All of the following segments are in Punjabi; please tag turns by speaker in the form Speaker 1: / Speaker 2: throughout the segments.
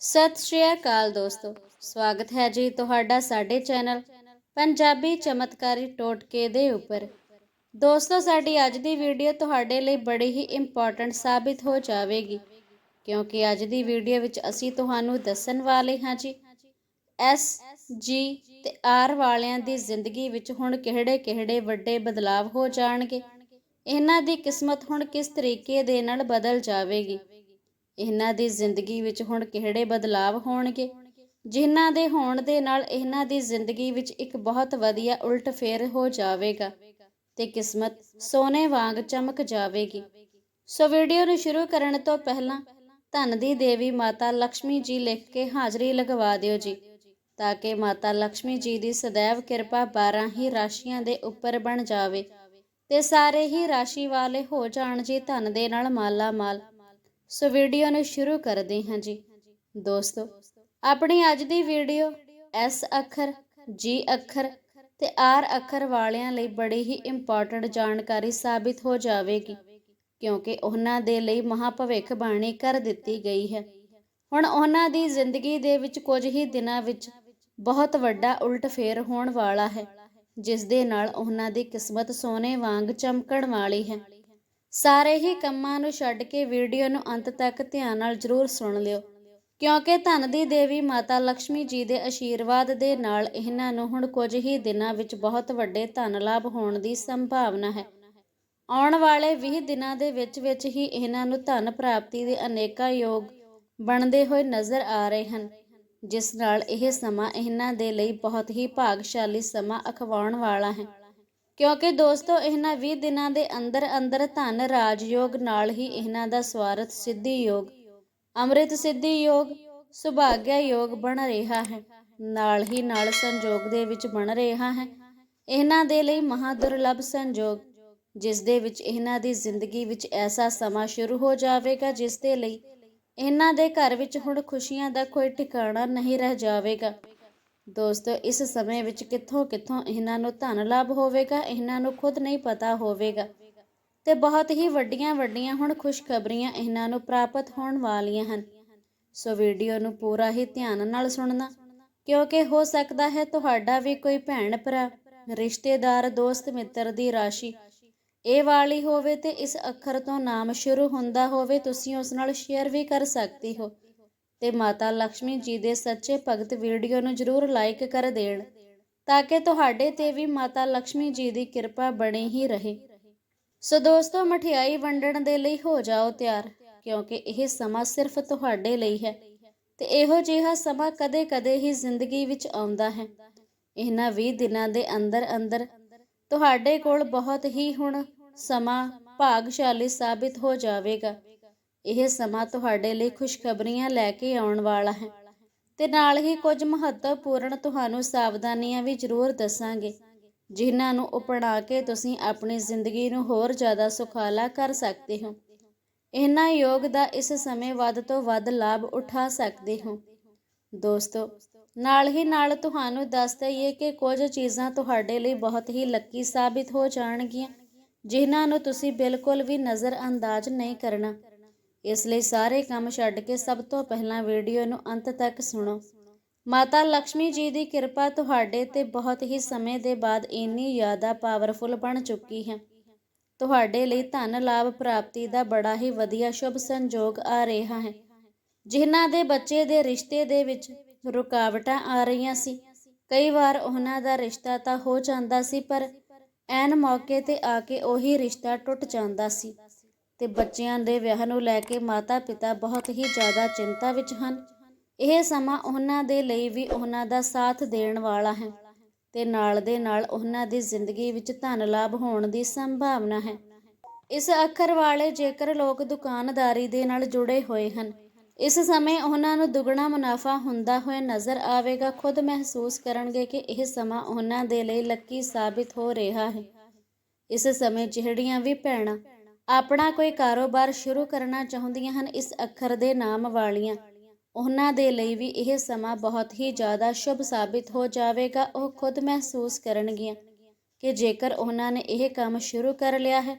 Speaker 1: ਸਤਿ ਸ਼੍ਰੀ ਅਕਾਲ ਦੋਸਤੋ। ਸਵਾਗਤ ਹੈ ਜੀ ਤੁਹਾਡਾ ਸਾਡੇ ਚੈਨਲ ਪੰਜਾਬੀ ਚਮਤਕਾਰੀ ਟੋਟਕੇ ਦੇ ਉੱਪਰ। ਦੋਸਤੋ, ਸਾਡੀ ਅੱਜ ਦੀ ਵੀਡੀਓ ਤੁਹਾਡੇ ਲਈ ਬੜੀ ਹੀ ਇੰਪੋਰਟੈਂਟ ਸਾਬਿਤ ਹੋ ਜਾਵੇਗੀ, ਕਿਉਂਕਿ ਅੱਜ ਦੀ ਵੀਡੀਓ ਵਿੱਚ ਅਸੀਂ ਤੁਹਾਨੂੰ ਦੱਸਣ ਵਾਲੇ ਹਾਂ ਜੀ ਐਸ ਜੀ ਤੇ ਆਰ ਵਾਲਿਆਂ ਦੀ ਜ਼ਿੰਦਗੀ ਵਿੱਚ ਹੁਣ ਕਿਹੜੇ-ਕਿਹੜੇ ਵੱਡੇ ਬਦਲਾਵ ਹੋ ਜਾਣਗੇ, ਇਹਨਾਂ ਦੀ ਕਿਸਮਤ ਹੁਣ ਕਿਸ ਤਰੀਕੇ ਦੇ ਨਾਲ ਬਦਲ ਜਾਵੇਗੀ ਇਹਨਾਂ ਦੀ ਜ਼ਿੰਦਗੀ ਵਿੱਚ ਹੁਣ ਕਿਹੜੇ ਬਦਲਾਵ ਹੋਣਗੇ? ਜਿਨ੍ਹਾਂ ਦੇ ਹੋਣ ਦੇ ਨਾਲ ਇਹਨਾਂ ਦੀ ਜ਼ਿੰਦਗੀ ਵਿੱਚ ਇੱਕ ਬਹੁਤ ਵਧੀਆ ਉਲਟ ਫੇਰ ਹੋ ਜਾਵੇਗਾ ਤੇ ਕਿਸਮਤ ਸੋਨੇ ਵਾਂਗ ਚਮਕ ਜਾਵੇਗੀ। ਸੋ ਵੀਡੀਓ ਨੂੰ ਸ਼ੁਰੂ ਕਰਨ ਤੋਂ ਪਹਿਲਾਂ ਧਨ ਦੀ ਦੇਵੀ ਮਾਤਾ ਲక్ష్ਮੀ ਜੀ ਲਿਖ ਕੇ ਹਾਜ਼ਰੀ ਲਗਵਾ ਦਿਓ ਜੀ, ਤਾਂ ਕਿ ਮਾਤਾ ਲక్ష్ਮੀ ਜੀ ਦੀ ਸਦੈਵ ਕਿਰਪਾ 12 ਹੀ ਰਾਸ਼ੀਆਂ ਦੇ ਉੱਪਰ ਬਣ ਜਾਵੇ ਤੇ ਸਾਰੇ ਹੀ ਰਾਸ਼ੀ ਵਾਲੇ ਹੋ ਜਾਣ ਜੀ ਧਨ ਦੇ ਨਾਲ ਮਾਲਾ ਮਾਲ ਸੋ ਵੀਡੀਓ ਨੂੰ ਸ਼ੁਰੂ ਕਰਦੇ ਹਾਂ ਜੀ। ਦੋਸਤੋ, ਆਪਣੀ ਅੱਜ ਦੀ ਵੀਡੀਓ ਐਸ ਅੱਖਰ, ਜੀ ਅੱਖਰ ਤੇ ਆਰ ਅੱਖਰ ਵਾਲਿਆਂ ਲਈ ਬੜੀ ਹੀ ਇੰਪੋਰਟੈਂਟ ਜਾਣਕਾਰੀ ਸਾਬਿਤ ਹੋ ਜਾਵੇਗੀ, ਕਿਉਂਕਿ ਉਹਨਾਂ ਦੇ ਲਈ ਮਹਾ ਭਵਿੱਖ ਬਾਣੀ ਕਰ ਦਿੱਤੀ ਗਈ ਹੈ। ਹੁਣ ਉਹਨਾਂ ਦੀ ਜ਼ਿੰਦਗੀ ਦੇ ਵਿੱਚ ਕੁਝ ਹੀ ਦਿਨਾਂ ਵਿੱਚ ਬਹੁਤ ਵੱਡਾ ਉਲਟ ਫੇਰ ਹੋਣ ਵਾਲਾ ਹੈ, ਜਿਸ ਦੇ ਨਾਲ ਉਹਨਾਂ ਦੀ ਕਿਸਮਤ ਸੋਨੇ ਵਾਂਗ ਚਮਕਣ ਵਾਲੀ ਹੈ। ਸਾਰੇ ਹੀ ਕੰਮਾਂ ਨੂੰ ਛੱਡ ਕੇ ਵੀਡੀਓ ਨੂੰ ਅੰਤ ਤੱਕ ਧਿਆਨ ਨਾਲ ਜ਼ਰੂਰ ਸੁਣ ਲਿਓ। ਕਿਉਂਕਿ ਧਨ ਦੀ ਦੇਵੀ ਮਾਤਾ ਲక్ష్ਮੀ ਜੀ ਦੇ ਆਸ਼ੀਰਵਾਦ ਦੇ ਨਾਲ ਇਹਨਾਂ ਨੂੰ ਹੁਣ ਕੁਝ ਹੀ ਦਿਨਾਂ ਵਿੱਚ ਬਹੁਤ ਵੱਡੇ ਧਨ ਲਾਭ ਹੋਣ ਦੀ ਸੰਭਾਵਨਾ ਹੈ। ਆਉਣ ਵਾਲੇ 20 ਦਿਨਾਂ ਦੇ ਵਿੱਚ ਵਿੱਚ ਹੀ ਇਹਨਾਂ ਨੂੰ ਧਨ ਪ੍ਰਾਪਤੀ ਦੇ ਅਨੇਕਾਂ ਯੋਗ ਬਣਦੇ ਹੋਏ ਨਜ਼ਰ ਆ ਰਹੇ ਹਨ, ਜਿਸ ਨਾਲ ਇਹ ਸਮਾਂ ਇਹਨਾਂ ਦੇ ਲਈ ਬਹੁਤ ਹੀ ਭਾਗਸ਼ਾਲੀ ਸਮਾਂ ਅਖਵਾਉਣ ਵਾਲਾ ਹੈ। ਕਿਉਂਕਿ ਦੋਸਤੋ, ਇਹਨਾਂ 20 ਦਿਨਾਂ ਦੇ ਅੰਦਰ ਅੰਦਰ ਧਨ ਰਾਜਯੋਗ ਨਾਲ ਹੀ ਇਹਨਾਂ ਦਾ ਸਵਾਰਥ ਸਿੱਧੀ ਯੋਗ, ਅੰਮ੍ਰਿਤ ਸਿੱਧੀ ਯੋਗ ਸੁਭਾਗਿਆ ਯੋਗ ਬਣ ਰਿਹਾ ਹੈ। ਨਾਲ ਹੀ ਨਾਲ ਸੰਜੋਗ ਦੇ ਵਿੱਚ ਬਣ ਰਿਹਾ ਹੈ। ਇਹਨਾਂ ਦੇ ਲਈ ਮਹਾ ਦੁਰਲਭ ਸੰਜੋਗ, ਜਿਸ ਦੇ ਵਿੱਚ ਇਹਨਾਂ ਦੀ ਜ਼ਿੰਦਗੀ ਵਿੱਚ ਐਸਾ ਸਮਾਂ ਸ਼ੁਰੂ ਹੋ ਜਾਵੇਗਾ, ਜਿਸ ਦੇ ਲਈ ਇਹਨਾਂ ਦੇ ਘਰ ਵਿੱਚ ਹੁਣ ਖੁਸ਼ੀਆਂ ਦਾ ਕੋਈ ਠਿਕਾਣਾ ਨਹੀਂ ਰਹਿ ਜਾਵੇਗਾ। ਦੋਸਤੋ, ਇਸ ਸਮੇਂ ਵਿੱਚ ਕਿੱਥੋਂ ਕਿੱਥੋਂ ਇਹਨਾਂ ਨੂੰ ਧਨ ਲਾਭ ਹੋਵੇਗਾ, ਇਹਨਾਂ ਨੂੰ ਖੁਦ ਨਹੀਂ ਪਤਾ ਹੋਵੇਗਾ। ਤੇ ਬਹੁਤ ਹੀ ਵੱਡੀਆਂ ਵੱਡੀਆਂ ਹੁਣ ਖੁਸ਼ਖਬਰੀਆਂ ਇਹਨਾਂ ਨੂੰ ਪ੍ਰਾਪਤ ਹੋਣ ਵਾਲੀਆਂ ਹਨ। ਸੋ ਵੀਡੀਓ ਨੂੰ ਪੂਰਾ ਹੀ ਧਿਆਨ ਨਾਲ ਸੁਣਨਾ, ਕਿਉਂਕਿ ਹੋ ਸਕਦਾ ਹੈ ਤੁਹਾਡਾ ਵੀ ਕੋਈ ਭੈਣ ਭਰਾ, ਰਿਸ਼ਤੇਦਾਰ, ਦੋਸਤ, ਮਿੱਤਰ ਦੀ ਰਾਸ਼ੀ ਇਹ ਵਾਲੀ ਹੋਵੇ ਤੇ ਇਸ ਅੱਖਰ ਤੋਂ ਨਾਮ ਸ਼ੁਰੂ ਹੁੰਦਾ ਹੋਵੇ, ਤੁਸੀਂ ਉਸ ਨਾਲ ਸ਼ੇਅਰ ਵੀ ਕਰ ਸਕਦੇ ਹੋ। ਤੇ ਮਾਤਾ ਲక్ష్ਮੀ ਜੀ ਦੇ ਸੱਚੇ ਭਗਤ ਵੀਡੀਓ ਨੂੰ ਜਰੂਰ ਲਾਈਕ ਕਰ ਦੇਣ, ਤਾਂ ਕਿ ਤੁਹਾਡੇ ਤੇ ਵੀ ਮਾਤਾ ਲక్ష్ਮੀ ਜੀ ਦੀ ਕਿਰਪਾ ਬਣੀ ਹੀ ਰਹੇ। ਸੋ ਦੋਸਤੋ, ਮਠਿਆਈ ਵੰਡਣ ਦੇ ਲਈ ਹੋ ਜਾਓ ਤਿਆਰ, ਕਿਉਂਕਿ ਇਹ ਸਮਾਂ ਸਿਰਫ ਤੁਹਾਡੇ ਲਈ ਹੈ ਤੇ ਇਹੋ ਜਿਹਾ ਸਮਾਂ ਕਦੇ-ਕਦੇ ਹੀ ਜ਼ਿੰਦਗੀ ਵਿੱਚ ਆਉਂਦਾ ਹੈ। ਇਹਨਾਂ 20 ਦਿਨਾਂ ਦੇ ਅੰਦਰ-ਅੰਦਰ ਤੁਹਾਡੇ ਕੋਲ ਬਹੁਤ ਹੀ ਹੁਣ ਸਮਾਂ ਭਾਗਸ਼ਾਲੀ ਸਾਬਿਤ ਹੋ ਜਾਵੇਗਾ। ਇਹ ਸਮਾਂ ਤੁਹਾਡੇ ਲਈ ਖੁਸ਼ਖਬਰੀਆਂ ਲੈ ਕੇ ਆਉਣ ਵਾਲਾ ਹੈ। ਤੇ ਨਾਲ ਹੀ ਕੁਝ ਮਹੱਤਵਪੂਰਨ ਤੁਹਾਨੂੰ ਸਾਵਧਾਨੀਆਂ ਵੀ ਜ਼ਰੂਰ ਦੱਸਾਂਗੇ, ਜਿਨ੍ਹਾਂ ਨੂੰ ਅਪਣਾ ਕੇ ਤੁਸੀਂ ਆਪਣੀ ਜ਼ਿੰਦਗੀ ਨੂੰ ਹੋਰ ਜ਼ਿਆਦਾ ਸੁਖਾਲਾ ਕਰ ਸਕਦੇ ਹੋ। ਇਹਨਾਂ ਯੋਗ ਦਾ ਇਸ ਸਮੇਂ ਵੱਧ ਤੋਂ ਵੱਧ ਲਾਭ ਉਠਾ ਸਕਦੇ ਹੋ। ਦੋਸਤੋ, ਨਾਲ ਹੀ ਨਾਲ ਤੁਹਾਨੂੰ ਦੱਸ ਦਈਏ ਕਿ ਕੁਝ ਚੀਜ਼ਾਂ ਤੁਹਾਡੇ ਲਈ ਬਹੁਤ ਹੀ ਲੱਕੀ ਸਾਬਿਤ ਹੋ ਜਾਣਗੀਆਂ, ਜਿਨ੍ਹਾਂ ਨੂੰ ਤੁਸੀਂ ਬਿਲਕੁਲ ਵੀ ਨਜ਼ਰ ਅੰਦਾਜ਼ ਨਹੀਂ ਕਰਨਾ। ਇਸ ਲਈ ਸਾਰੇ ਕੰਮ ਛੱਡ ਕੇ ਸਭ ਤੋਂ ਪਹਿਲਾਂ ਵੀਡੀਓ ਨੂੰ ਅੰਤ ਤੱਕ ਸੁਣੋ। ਮਾਤਾ ਲక్ష్ਮੀ ਜੀ ਦੀ ਕਿਰਪਾ ਤੁਹਾਡੇ ਤੇ ਬਹੁਤ ਹੀ ਸਮੇਂ ਦੇ ਬਾਅਦ ਇੰਨੀ ਜ਼ਿਆਦਾ ਪਾਵਰਫੁਲ ਬਣ ਚੁੱਕੀ ਹੈ। ਤੁਹਾਡੇ ਲਈ ਧਨ ਲਾਭ ਪ੍ਰਾਪਤੀ ਦਾ ਬੜਾ ਹੀ ਵਧੀਆ ਸ਼ੁਭ ਸੰਜੋਗ ਆ ਰਿਹਾ ਹੈ। ਜਿਨ੍ਹਾਂ ਦੇ ਬੱਚੇ ਦੇ ਰਿਸ਼ਤੇ ਦੇ ਵਿੱਚ ਰੁਕਾਵਟਾਂ ਆ ਰਹੀਆਂ ਸੀ, ਕਈ ਵਾਰ ਉਹਨਾਂ ਦਾ ਰਿਸ਼ਤਾ ਤਾਂ ਹੋ ਜਾਂਦਾ ਸੀ, ਪਰ ਐਨ ਮੌਕੇ ਤੇ ਆ ਕੇ ਉਹੀ ਰਿਸ਼ਤਾ ਟੁੱਟ ਜਾਂਦਾ ਸੀ। ਤੇ ਬੱਚਿਆਂ ਦੇ ਵਿਆਹ ਨੂੰ ਲੈ ਕੇ ਮਾਤਾ-ਪਿਤਾ ਬਹੁਤ ਹੀ ਜ਼ਿਆਦਾ ਚਿੰਤਾ ਵਿੱਚ ਹਨ। ਇਹ ਸਮਾਂ ਉਹਨਾਂ ਦੇ ਲਈ ਵੀ ਉਹਨਾਂ ਦਾ ਸਾਥ ਦੇਣ ਵਾਲਾ ਹੈ ਤੇ ਨਾਲ ਦੇ ਨਾਲ ਉਹਨਾਂ ਦੀ ਜ਼ਿੰਦਗੀ ਵਿੱਚ ਧਨ ਲਾਭ ਹੋਣ ਦੀ ਸੰਭਾਵਨਾ ਹੈ। ਇਸ ਅੱਖਰ ਵਾਲੇ ਜੇਕਰ ਲੋਕ ਦੁਕਾਨਦਾਰੀ ਦੇ ਨਾਲ ਜੁੜੇ ਹੋਏ ਹਨ, ਇਸ ਸਮੇਂ ਉਹਨਾਂ ਨੂੰ ਦੁੱਗਣਾ ਮੁਨਾਫਾ ਹੁੰਦਾ ਹੋਇਆ ਨਜ਼ਰ ਆਵੇਗਾ। ਖੁਦ ਮਹਿਸੂਸ ਕਰਨਗੇ ਕਿ ਇਹ ਸਮਾਂ ਉਹਨਾਂ ਦੇ ਲਈ ਲੱਕੀ ਸਾਬਿਤ ਹੋ ਰਿਹਾ ਹੈ। ਇਸ ਸਮੇਂ ਜਿਹੜੀਆਂ ਵੀ ਭੈਣਾਂ ਆਪਣਾ ਕੋਈ ਕਾਰੋਬਾਰ ਸ਼ੁਰੂ ਕਰਨਾ ਚਾਹੁੰਦੀਆਂ ਹਨ, ਇਸ ਅੱਖਰ ਦੇ ਨਾਮ ਵਾਲੀਆਂ। ਉਹਨਾਂ ਦੇ ਲਈ ਵੀ ਇਹ ਸਮਾਂ ਬਹੁਤ ਹੀ ਜ਼ਿਆਦਾ ਸ਼ੁਭ ਸਾਬਿਤ ਹੋ ਜਾਵੇਗਾ, ਉਹ ਖੁਦ ਮਹਿਸੂਸ ਕਰਨਗੀਆਂ ਕਿ ਜੇਕਰ ਉਹਨਾਂ ਨੇ ਇਹ ਕੰਮ ਸ਼ੁਰੂ ਕਰ ਲਿਆ ਹੈ,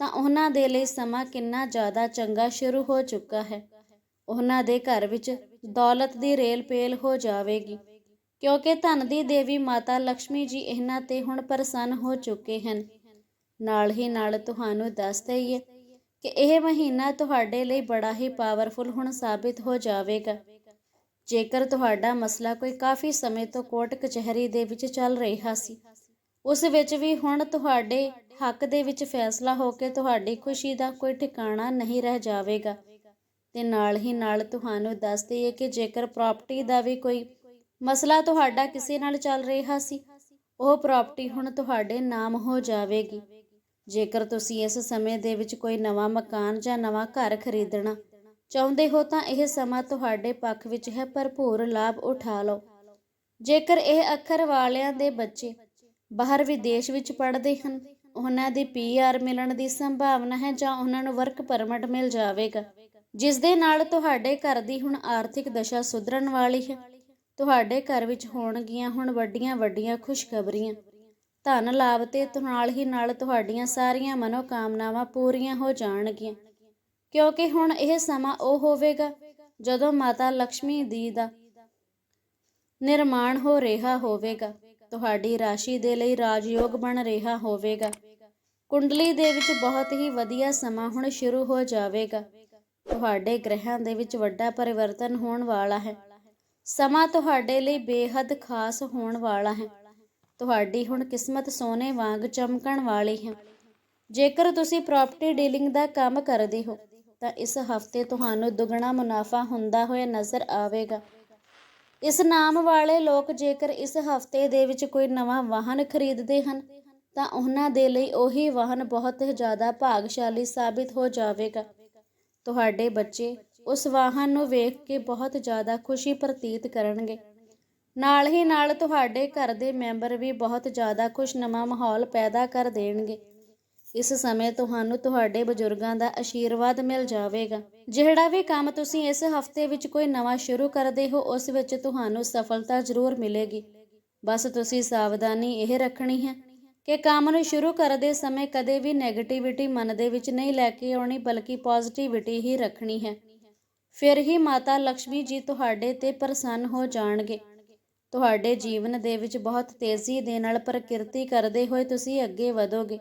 Speaker 1: ਤਾਂ ਉਹਨਾਂ ਦੇ ਲਈ ਸਮਾਂ ਕਿੰਨਾ ਜ਼ਿਆਦਾ ਚੰਗਾ ਸ਼ੁਰੂ ਹੋ ਚੁੱਕਾ ਹੈ। ਉਹਨਾਂ ਦੇ ਘਰ ਵਿੱਚ ਦੌਲਤ ਦੀ ਰੇਲ ਪੇਲ ਹੋ ਜਾਵੇਗੀ, ਕਿਉਂਕਿ ਧਨ ਦੀ ਦੇਵੀ ਮਾਤਾ ਲక్ష్ਮੀ ਜੀ ਇਹਨਾਂ ਤੇ ਹੁਣ ਪ੍ਰਸੰਨ ਹੋ ਚੁੱਕੇ ਹਨ। ਨਾਲ ਹੀ ਨਾਲ ਤੁਹਾਨੂੰ ਦੱਸ ਦਈਏ ਕਿ ਇਹ ਮਹੀਨਾ ਤੁਹਾਡੇ ਲਈ ਬੜਾ ਹੀ ਪਾਵਰਫੁਲ ਹੁਣ ਸਾਬਿਤ ਹੋ ਜਾਵੇਗਾ। ਜੇਕਰ ਤੁਹਾਡਾ ਮਸਲਾ ਕੋਈ ਕਾਫੀ ਸਮੇਂ ਤੋਂ ਕੋਰਟ ਕਚਹਿਰੀ ਦੇ ਵਿੱਚ ਚੱਲ ਰਿਹਾ ਸੀ, ਉਸ ਵਿੱਚ ਵੀ ਹੁਣ ਤੁਹਾਡੇ ਹੱਕ ਦੇ ਵਿੱਚ ਫੈਸਲਾ ਹੋ ਕੇ ਤੁਹਾਡੀ ਖੁਸ਼ੀ ਦਾ ਕੋਈ ਠਿਕਾਣਾ ਨਹੀਂ ਰਹਿ ਜਾਵੇਗਾ। ਤੇ ਨਾਲ ਹੀ ਨਾਲ ਤੁਹਾਨੂੰ ਦੱਸ ਦਈਏ ਕਿ ਜੇਕਰ ਪ੍ਰਾਪਰਟੀ ਦਾ ਵੀ ਕੋਈ ਮਸਲਾ ਤੁਹਾਡਾ ਕਿਸੇ ਨਾਲ ਚੱਲ ਰਿਹਾ ਸੀ, ਉਹ ਪ੍ਰਾਪਰਟੀ ਹੁਣ ਤੁਹਾਡੇ ਨਾਮ ਹੋ ਜਾਵੇਗੀ। ਜੇਕਰ ਤੁਸੀਂ ਇਸ ਸਮੇਂ ਦੇ ਵਿੱਚ ਕੋਈ ਨਵਾਂ ਮਕਾਨ ਜਾਂ ਨਵਾਂ ਘਰ ਖਰੀਦਣਾ ਚਾਹੁੰਦੇ ਹੋ ਤਾਂ ਇਹ ਸਮਾਂ ਤੁਹਾਡੇ ਪੱਖ ਵਿੱਚ ਹੈ, ਭਰਪੂਰ ਲਾਭ ਉਠਾ ਲਓ। ਜੇਕਰ ਇਹ ਅੱਖਰ ਵਾਲਿਆਂ ਦੇ ਬੱਚੇ ਬਾਹਰ ਵਿਦੇਸ਼ ਵਿੱਚ ਪੜ੍ਹਦੇ ਹਨ, ਉਹਨਾਂ ਦੀ ਪੀਆਰ ਮਿਲਣ ਦੀ ਸੰਭਾਵਨਾ ਹੈ ਜਾਂ ਉਹਨਾਂ ਨੂੰ ਵਰਕ ਪਰਮਿਟ ਮਿਲ ਜਾਵੇਗਾ, ਜਿਸ ਦੇ ਨਾਲ ਤੁਹਾਡੇ ਘਰ ਦੀ ਹੁਣ ਆਰਥਿਕ ਦਸ਼ਾ ਸੁਧਰਨ ਵਾਲੀ ਹੈ। ਤੁਹਾਡੇ ਘਰ ਵਿੱਚ ਹੋਣਗੀਆਂ ਹੁਣ ਵੱਡੀਆਂ ਵੱਡੀਆਂ ਖੁਸ਼ਖਬਰੀਆਂ। ਧਨ ਲਾਭ ਤੇ ਨਾਲ ਹੀ ਨਾਲ ਤੁਹਾਡੀਆਂ ਸਾਰੀਆਂ ਮਨੋਕਾਮਨਾਵਾਂ ਪੂਰੀਆਂ ਹੋ ਜਾਣਗੀਆਂ। ਕਿਉਂਕਿ ਹੁਣ ਇਹ ਸਮਾਂ ਉਹ ਹੋਵੇਗਾ ਜਦੋਂ ਮਾਤਾ ਲక్ష్ਮੀ ਦੀ ਦਾ ਨਿਰਮਾਣ ਹੋ ਰਿਹਾ ਹੋਵੇਗਾ। ਤੁਹਾਡੀ ਰਾਸ਼ੀ ਦੇ ਲਈ ਰਾਜਯੋਗ ਬਣ ਰਿਹਾ ਹੋਵੇਗਾ। ਕੁੰਡਲੀ ਦੇ ਵਿੱਚ ਬਹੁਤ ਹੀ ਵਧੀਆ ਸਮਾਂ ਹੁਣ ਸ਼ੁਰੂ ਹੋ ਜਾਵੇਗਾ। ਤੁਹਾਡੇ ਗ੍ਰਹਿਾਂ ਦੇ ਵਿੱਚ ਵੱਡਾ ਪਰਿਵਰਤਨ ਹੋਣ ਵਾਲਾ ਹੈ। ਸਮਾਂ ਤੁਹਾਡੇ ਲਈ ਬੇਹੱਦ ਖਾਸ ਹੋਣ ਵਾਲਾ ਹੈ। ਤੁਹਾਡੀ ਹੁਣ ਕਿਸਮਤ ਸੋਨੇ ਵਾਂਗ ਚਮਕਣ ਵਾਲੀ ਹੈ। ਜੇਕਰ ਤੁਸੀਂ ਪ੍ਰਾਪਰਟੀ ਡੀਲਿੰਗ ਦਾ ਕੰਮ ਕਰਦੇ ਹੋ, ਤਾਂ ਇਸ ਹਫ਼ਤੇ ਤੁਹਾਨੂੰ ਦੁੱਗਣਾ ਮੁਨਾਫਾ ਹੁੰਦਾ ਹੋਇਆ ਨਜ਼ਰ ਆਵੇਗਾ। ਇਸ ਨਾਮ ਵਾਲੇ ਲੋਕ ਜੇਕਰ ਇਸ ਹਫ਼ਤੇ ਦੇ ਵਿੱਚ ਕੋਈ ਨਵਾਂ ਵਾਹਨ ਖਰੀਦਦੇ ਹਨ, ਤਾਂ ਉਹਨਾਂ ਦੇ ਲਈ ਉਹੀ ਵਾਹਨ ਬਹੁਤ ਜ਼ਿਆਦਾ ਭਾਗਸ਼ਾਲੀ ਸਾਬਿਤ ਹੋ ਜਾਵੇਗਾ। ਤੁਹਾਡੇ ਬੱਚੇ ਉਸ ਵਾਹਨ ਨੂੰ ਵੇਖ ਕੇ ਬਹੁਤ ਜ਼ਿਆਦਾ ਖੁਸ਼ੀ ਪ੍ਰਤੀਤ ਕਰਨਗੇ। ਨਾਲ ਹੀ ਨਾਲ ਤੁਹਾਡੇ ਘਰ ਦੇ ਮੈਂਬਰ ਵੀ ਬਹੁਤ ਜ਼ਿਆਦਾ ਖੁਸ਼ ਨਵਾਂ ਮਾਹੌਲ ਪੈਦਾ ਕਰ ਦੇਣਗੇ। ਇਸ ਸਮੇਂ ਤੁਹਾਨੂੰ ਤੁਹਾਡੇ ਬਜ਼ੁਰਗਾਂ ਦਾ ਅਸ਼ੀਰਵਾਦ ਮਿਲ ਜਾਵੇਗਾ। ਜਿਹੜਾ ਵੀ ਕੰਮ ਤੁਸੀਂ ਇਸ ਹਫ਼ਤੇ ਵਿੱਚ ਕੋਈ ਨਵਾਂ ਸ਼ੁਰੂ ਕਰਦੇ ਹੋ, ਉਸ ਵਿੱਚ ਤੁਹਾਨੂੰ ਸਫਲਤਾ ਜ਼ਰੂਰ ਮਿਲੇਗੀ। ਬਸ ਤੁਸੀਂ ਸਾਵਧਾਨੀ ਇਹ ਰੱਖਣੀ ਹੈ ਕਿ ਕੰਮ ਨੂੰ ਸ਼ੁਰੂ ਕਰਦੇ ਸਮੇਂ ਕਦੇ ਵੀ ਨੈਗੇਟਿਵਿਟੀ ਮਨ ਦੇ ਵਿੱਚ ਨਹੀਂ ਲੈ ਕੇ ਆਉਣੀ, ਬਲਕਿ ਪੋਜ਼ਿਟਿਵਿਟੀ ਹੀ ਰੱਖਣੀ ਹੈ। ਫਿਰ ਹੀ ਮਾਤਾ ਲక్ష్ਮੀ ਜੀ ਤੁਹਾਡੇ ਤੇ ਪ੍ਰਸੰਨ ਹੋ ਜਾਣਗੇ। ਤੁਹਾਡੇ ਜੀਵਨ ਦੇ ਵਿੱਚ ਬਹੁਤ ਤੇਜ਼ੀ ਦੇ ਨਾਲ ਪ੍ਰਕਿਰਤੀ ਕਰਦੇ ਹੋਏ ਤੁਸੀਂ ਅੱਗੇ ਵਧੋਗੇ।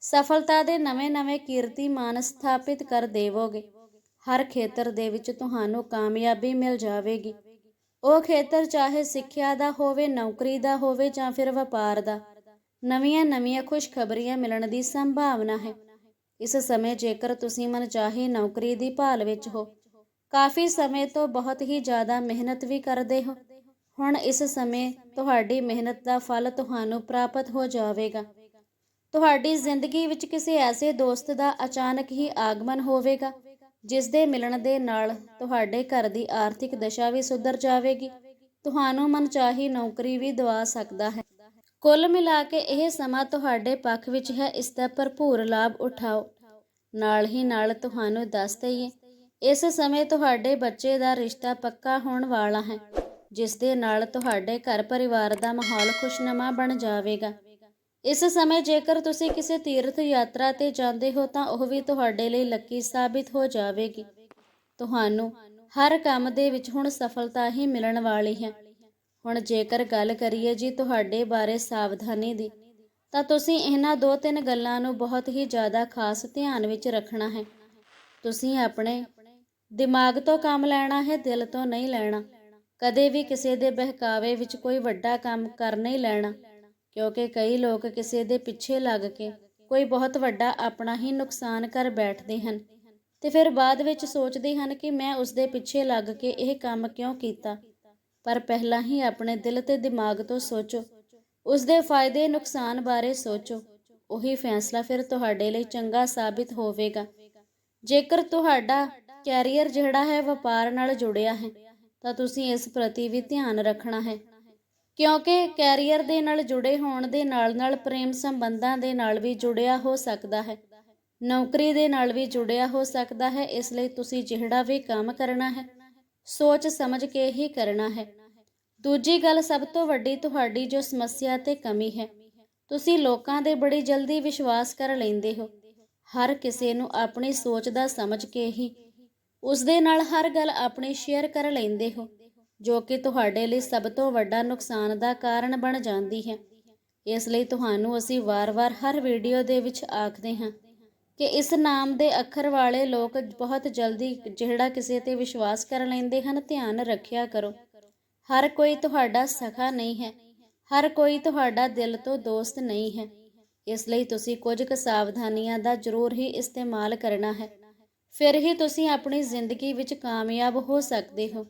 Speaker 1: ਸਫਲਤਾ ਦੇ ਨਵੇਂ-ਨਵੇਂ ਕੀਰਤੀਮਾਨ ਸਥਾਪਿਤ ਕਰ ਦੇਵੋਗੇ। ਹਰ ਖੇਤਰ ਦੇ ਵਿੱਚ ਤੁਹਾਨੂੰ ਕਾਮਯਾਬੀ ਮਿਲ ਜਾਵੇਗੀ। ਉਹ ਖੇਤਰ ਚਾਹੇ ਸਿੱਖਿਆ ਦਾ ਹੋਵੇ, ਨੌਕਰੀ ਦਾ ਹੋਵੇ ਜਾਂ ਫਿਰ ਵਪਾਰ ਦਾ, ਨਵੀਆਂ-ਨਵੀਆਂ ਖੁਸ਼ਖਬਰੀਆਂ ਮਿਲਣ ਦੀ ਸੰਭਾਵਨਾ ਹੈ। ਇਸ ਸਮੇਂ ਜੇਕਰ ਤੁਸੀਂ ਮਨਚਾਹੀ ਨੌਕਰੀ ਦੀ ਭਾਲ ਵਿੱਚ ਹੋ, ਕਾਫੀ ਸਮੇਂ ਤੋਂ ਬਹੁਤ ਹੀ ਜ਼ਿਆਦਾ ਮਿਹਨਤ ਵੀ ਕਰਦੇ ਹੋ। ਹੁਣ ਇਸ ਸਮੇਂ ਤੁਹਾਡੀ ਮਿਹਨਤ ਦਾ ਫਲ ਤੁਹਾਨੂੰ ਪ੍ਰਾਪਤ ਹੋ ਜਾਵੇਗਾ। ਤੁਹਾਡੀ ਜ਼ਿੰਦਗੀ ਵਿੱਚ ਕਿਸੇ ਐਸੇ ਦੋਸਤ ਦਾ ਅਚਾਨਕ ਹੀ ਆਗਮਨ ਹੋਵੇਗਾ ਜਿਸ ਦੇ ਮਿਲਣ ਦੇ ਨਾਲ ਤੁਹਾਡੇ ਘਰ ਦੀ ਆਰਥਿਕ ਦਸ਼ਾ ਵੀ ਸੁਧਰ ਜਾਵੇਗੀ। ਤੁਹਾਨੂੰ ਮਨਚਾਹੀ ਨੌਕਰੀ ਵੀ ਦਵਾ ਸਕਦਾ ਹੈ। ਕੁੱਲ ਮਿਲਾ ਕੇ ਇਹ ਸਮਾਂ ਤੁਹਾਡੇ ਪੱਖ ਵਿੱਚ ਹੈ, ਇਸ ਦਾ ਭਰਪੂਰ ਲਾਭ ਉਠਾਓ। ਨਾਲ ਹੀ ਨਾਲ ਤੁਹਾਨੂੰ ਦੱਸ ਦਈਏ, ਇਸ ਸਮੇਂ ਤੁਹਾਡੇ ਬੱਚੇ ਦਾ ਰਿਸ਼ਤਾ ਪੱਕਾ ਹੋਣ ਵਾਲਾ ਹੈ। ਜਿਸ ਦੇ ਨਾਲ ਤੁਹਾਡੇ ਘਰ ਪਰਿਵਾਰ ਦਾ ਮਾਹੌਲ ਖੁਸ਼ਨਮਾ ਬਣ ਜਾਵੇਗਾ। ਇਸ ਸਮੇਂ ਜੇਕਰ ਤੁਸੀਂ ਕਿਸੇ ਤੀਰਥ ਯਾਤਰਾ ਤੇ ਜਾਂਦੇ ਹੋ ਤਾਂ ਉਹ ਵੀ ਤੁਹਾਡੇ ਲਈ ਲੱਕੀ ਸਾਬਿਤ ਹੋ ਜਾਵੇਗੀ। ਤੁਹਾਨੂੰ ਹਰ ਕੰਮ ਦੇ ਵਿੱਚ ਹੁਣ ਸਫਲਤਾ ਹੀ ਮਿਲਣ ਵਾਲੀ ਹੈ। ਹੁਣ ਜੇਕਰ ਗੱਲ ਕਰੀਏ ਜੀ ਤੁਹਾਡੇ ਬਾਰੇ ਸਾਵਧਾਨੀ ਦੀ, ਤਾਂ ਤੁਸੀਂ ਇਹਨਾਂ ਦੋ ਤਿੰਨ ਗੱਲਾਂ ਨੂੰ ਬਹੁਤ ਹੀ ਜ਼ਿਆਦਾ ਖਾਸ ਧਿਆਨ ਵਿੱਚ ਰੱਖਣਾ ਹੈ। ਤੁਸੀਂ ਆਪਣੇ ਦਿਮਾਗ ਤੋਂ ਕੰਮ ਲੈਣਾ ਹੈ, ਦਿਲ ਤੋਂ ਨਹੀਂ ਲੈਣਾ। ਕਦੇ ਵੀ ਕਿਸੇ ਦੇ ਬਹਿਕਾਵੇ ਵਿੱਚ ਕੋਈ ਵੱਡਾ ਕੰਮ ਕਰ ਨਹੀਂ ਲੈਣਾ, ਕਿਉਂਕਿ ਕਈ ਲੋਕ ਕਿਸੇ ਦੇ ਪਿੱਛੇ ਲੱਗ ਕੇ ਕੋਈ ਬਹੁਤ ਵੱਡਾ ਆਪਣਾ ਹੀ ਨੁਕਸਾਨ ਕਰ ਬੈਠਦੇ ਹਨ। ਤੇ ਫਿਰ ਬਾਅਦ ਵਿੱਚ ਸੋਚਦੇ ਹਨ ਕਿ ਮੈਂ ਉਸ ਦੇ ਪਿੱਛੇ ਲੱਗ ਕੇ ਇਹ ਕੰਮ ਕਿਉਂ ਕੀਤਾ? ਪਰ ਪਹਿਲਾਂ ਹੀ ਆਪਣੇ ਦਿਲ ਤੇ ਦਿਮਾਗ ਤੋਂ ਸੋਚੋ। ਉਸ ਦੇ ਫਾਇਦੇ ਨੁਕਸਾਨ ਬਾਰੇ ਸੋਚੋ। ਉਹੀ ਫੈਸਲਾ ਫਿਰ ਤੁਹਾਡੇ ਲਈ ਚੰਗਾ ਸਾਬਿਤ ਹੋਵੇਗਾ। ਜੇਕਰ ਤੁਹਾਡਾ ਕੈਰੀਅਰ ਜਿਹੜਾ ਹੈ ਵਪਾਰ ਨਾਲ ਜੁੜਿਆ ਹੈ ਤਾਂ ਤੁਸੀਂ ਇਸ ਪ੍ਰਤੀ ਵੀ ਧਿਆਨ ਰੱਖਣਾ ਹੈ। ਕਿਉਂਕਿ ਕੈਰੀਅਰ ਦੇ ਨਾਲ ਜੁੜੇ ਹੋਣ ਦੇ ਨਾਲ-ਨਾਲ ਪ੍ਰੇਮ ਸੰਬੰਧਾਂ ਦੇ ਨਾਲ ਵੀ ਜੁੜਿਆ ਹੋ ਸਕਦਾ ਹੈ। ਨੌਕਰੀ ਦੇ ਨਾਲ ਵੀ ਜੁੜਿਆ ਹੋ ਸਕਦਾ ਹੈ, ਇਸ ਲਈ ਤੁਸੀਂ ਜਿਹੜਾ ਵੀ ਕੰਮ ਕਰਨਾ ਹੈ, ਸੋਚ ਸਮਝ ਕੇ ਹੀ ਕਰਨਾ ਹੈ। ਦੂਜੀ ਗੱਲ ਸਭ ਤੋਂ ਵੱਡੀ ਤੁਹਾਡੀ ਜੋ ਸਮੱਸਿਆ ਤੇ ਕਮੀ ਹੈ, ਤੁਸੀਂ ਲੋਕਾਂ ਦੇ ਬੜੀ ਜਲਦੀ ਵਿਸ਼ਵਾਸ ਕਰ ਲੈਂਦੇ ਹੋ। ਹਰ ਕਿਸੇ ਨੂੰ ਆਪਣੀ ਸੋਚ ਦਾ ਸਮਝ ਕੇ ਹੀ ਉਸ ਦੇ ਨਾਲ ਹਰ ਗੱਲ ਆਪਣੀ ਸ਼ੇਅਰ ਕਰ ਲੈਂਦੇ ਹੋ, ਜੋ ਕਿ ਤੁਹਾਡੇ ਲਈ ਸਭ ਤੋਂ ਵੱਡਾ ਨੁਕਸਾਨ ਦਾ ਕਾਰਨ ਬਣ ਜਾਂਦੀ ਹੈ। ਇਸ ਲਈ ਤੁਹਾਨੂੰ ਅਸੀਂ ਵਾਰ-ਵਾਰ ਹਰ ਵੀਡੀਓ ਦੇ ਵਿੱਚ ਆਖਦੇ ਹਾਂ ਕਿ ਇਸ ਨਾਮ ਦੇ ਅੱਖਰ ਵਾਲੇ ਲੋਕ ਬਹੁਤ ਜਲਦੀ ਜਿਹੜਾ ਕਿਸੇ ਤੇ ਵਿਸ਼ਵਾਸ ਕਰ ਲੈਂਦੇ ਹਨ, ਧਿਆਨ ਰੱਖਿਆ ਕਰੋ। ਹਰ ਕੋਈ ਤੁਹਾਡਾ ਸਖਾ ਨਹੀਂ ਹੈ, ਹਰ ਕੋਈ ਤੁਹਾਡਾ ਦਿਲ ਤੋਂ ਦੋਸਤ ਨਹੀਂ ਹੈ। ਇਸ ਲਈ ਤੁਸੀਂ ਕੁਝ ਕੁ ਸਾਵਧਾਨੀਆਂ ਦਾ ਜ਼ਰੂਰ ਹੀ ਇਸਤੇਮਾਲ ਕਰਨਾ ਹੈ। ਫਿਰ ਹੀ ਤੁਸੀਂ ਆਪਣੀ ਜ਼ਿੰਦਗੀ ਵਿੱਚ ਕਾਮਯਾਬ ਹੋ ਸਕਦੇ ਹੋ।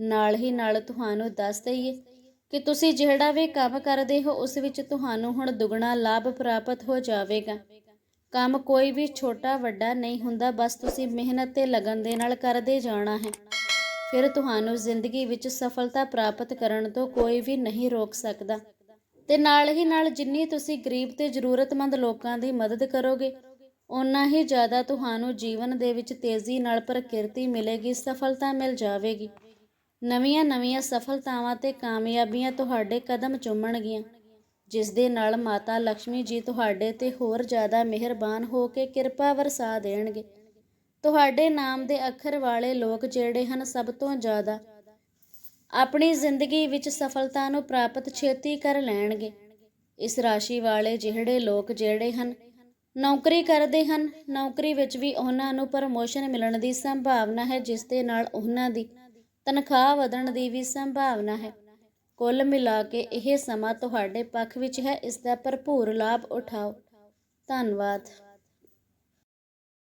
Speaker 1: ਨਾਲ ਹੀ ਨਾਲ ਤੁਹਾਨੂੰ ਦੱਸ ਦਈਏ ਕਿ ਤੁਸੀਂ ਜਿਹੜਾ ਵੀ ਕੰਮ ਕਰਦੇ ਹੋ, ਉਸ ਵਿੱਚ ਤੁਹਾਨੂੰ ਹੁਣ ਦੁੱਗਣਾ ਲਾਭ ਪ੍ਰਾਪਤ ਹੋ ਜਾਵੇਗਾ। ਕੰਮ ਕੋਈ ਵੀ ਛੋਟਾ ਵੱਡਾ ਨਹੀਂ ਹੁੰਦਾ, ਬਸ ਤੁਸੀਂ ਮਿਹਨਤ ਤੇ ਲਗਨ ਦੇ ਨਾਲ ਕਰਦੇ ਜਾਣਾ ਹੈ। ਫਿਰ ਤੁਹਾਨੂੰ ਜ਼ਿੰਦਗੀ ਵਿੱਚ ਸਫਲਤਾ ਪ੍ਰਾਪਤ ਕਰਨ ਤੋਂ ਕੋਈ ਵੀ ਨਹੀਂ ਰੋਕ ਸਕਦਾ। ਤੇ ਨਾਲ ਹੀ ਨਾਲ ਜਿੰਨੀ ਤੁਸੀਂ ਗਰੀਬ ਤੇ ਜ਼ਰੂਰਤਮੰਦ ਲੋਕਾਂ ਦੀ ਮਦਦ ਕਰੋਗੇ ਓਨਾ ਹੀ ਜ਼ਿਆਦਾ ਤੁਹਾਨੂੰ ਜੀਵਨ ਦੇ ਵਿੱਚ ਤੇਜ਼ੀ ਨਾਲ ਪ੍ਰਕਿਰਤੀ ਮਿਲੇਗੀ, ਸਫਲਤਾ ਮਿਲ ਜਾਵੇਗੀ। ਨਵੀਆਂ-ਨਵੀਆਂ ਸਫਲਤਾਵਾਂ ਤੇ ਕਾਮਯਾਬੀਆਂ ਤੁਹਾਡੇ ਕਦਮ ਚੁੰਮਣਗੀਆਂ। ਜਿਸ ਦੇ ਨਾਲ ਮਾਤਾ ਲక్ష్ਮੀ ਜੀ ਤੁਹਾਡੇ ਤੇ ਹੋਰ ਜ਼ਿਆਦਾ ਮਿਹਰਬਾਨ ਹੋ ਕੇ ਕਿਰਪਾ ਵਰਸਾ ਦੇਣਗੇ। ਤੁਹਾਡੇ ਨਾਮ ਦੇ ਅੱਖਰ ਵਾਲੇ ਲੋਕ ਜਿਹੜੇ ਹਨ, ਸਭ ਤੋਂ ਜ਼ਿਆਦਾ ਆਪਣੀ ਜ਼ਿੰਦਗੀ ਵਿੱਚ ਸਫਲਤਾ ਨੂੰ ਪ੍ਰਾਪਤ ਛੇਤੀ ਕਰ ਲੈਣਗੇ। ਇਸ ਰਾਸ਼ੀ ਵਾਲੇ ਜਿਹੜੇ ਲੋਕ ਜਿਹੜੇ ਹਨ ਨੌਕਰੀ ਕਰਦੇ ਹਨ। ਨੌਕਰੀ ਵਿੱਚ ਵੀ ਉਹਨਾਂ ਨੂੰ ਪ੍ਰਮੋਸ਼ਨ ਮਿਲਣ ਦੀ ਸੰਭਾਵਨਾ ਹੈ, ਜਿਸ ਦੇ ਨਾਲ ਉਹਨਾਂ ਦੀ ਤਨਖਾਹ ਵਧਣ ਦੀ ਵੀ ਸੰਭਾਵਨਾ ਹੈ। ਕੁੱਲ ਮਿਲਾ ਕੇ ਇਹ ਸਮਾਂ ਤੁਹਾਡੇ ਪੱਖ ਵਿੱਚ ਹੈ, ਇਸ ਦਾ ਭਰਪੂਰ ਲਾਭ ਉਠਾਓ। ਧੰਨਵਾਦ।